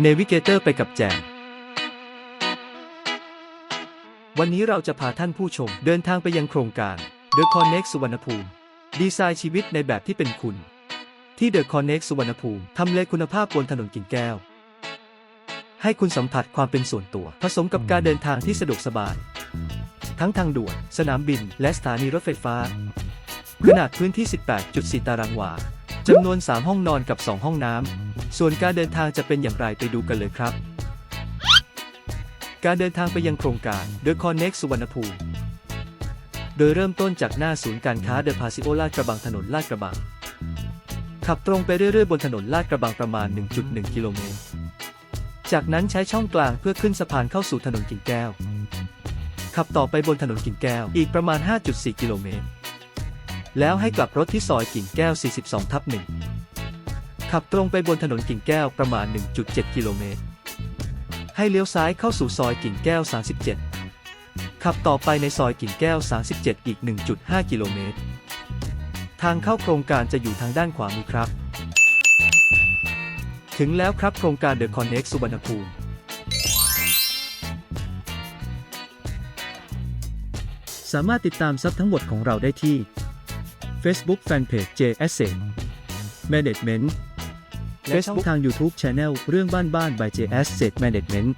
เนวิเกเตอร์ไปกับแจม วันนี้เราจะพาท่านผู้ชมเดินทางไปยังโครงการ The Connect สุวรรณภูมิ ดีไซน์ชีวิตในแบบที่เป็นคุณ ที่ The Connect สุวรรณภูมิทำเลคุณภาพบนถนนกิ่งแก้ว ให้คุณสัมผัสความเป็นส่วนตัว ผสมกับการเดินทางที่สะดวกสบาย ทั้งทางด่วน สนามบิน และสถานีรถไฟฟ้า ขนาดพื้นที่ 18.4 ตารางวา จำนวน 3 ห้องนอนกับ 2 ห้องน้ำ ส่วนการเดินทางจะเป็นอย่างไรไปดูกันเลยครับ การเดินทางไปยังโครงการ The Connect สุวรรณภูมิ โดยเริ่มต้นจากหน้าศูนย์การค้าเดอะพาซิโอลาดกระบังถนนลาดกระบัง ขับตรงไปเรื่อยๆ บนถนนลาดกระบังประมาณ 1.1 กิโลเมตร จากนั้นใช้ช่องกลางเพื่อขึ้นสะพานเข้าสู่ถนนกิ่งแก้ว ขับต่อไปบนถนนกิ่งแก้วอีกประมาณ 5.4 กิโลเมตร แล้วให้กลับรถที่ซอยกิ่งแก้ว 42 ทับ1ขับตรงไปบนถนนกิ่งแก้วประมาณ 1.7 กิโลเมตร ให้เลี้ยวซ้ายเข้าสู่ซอยกิ่งแก้ว 37 ขับต่อไปในซอยกิ่งแก้ว 37 อีก 1.5 กิโลเมตร ทางเข้าโครงการจะอยู่ทางด้านขวามือครับ ถึงแล้วครับโครงการ The Connect สุวรรณภูมิสามารถติดตามซับทั้งหมดของเราได้ที่ Facebook Fanpage J Asset Management Facebook ทาง YouTube Channel เรื่องบ้านบ้าน by JS Set Management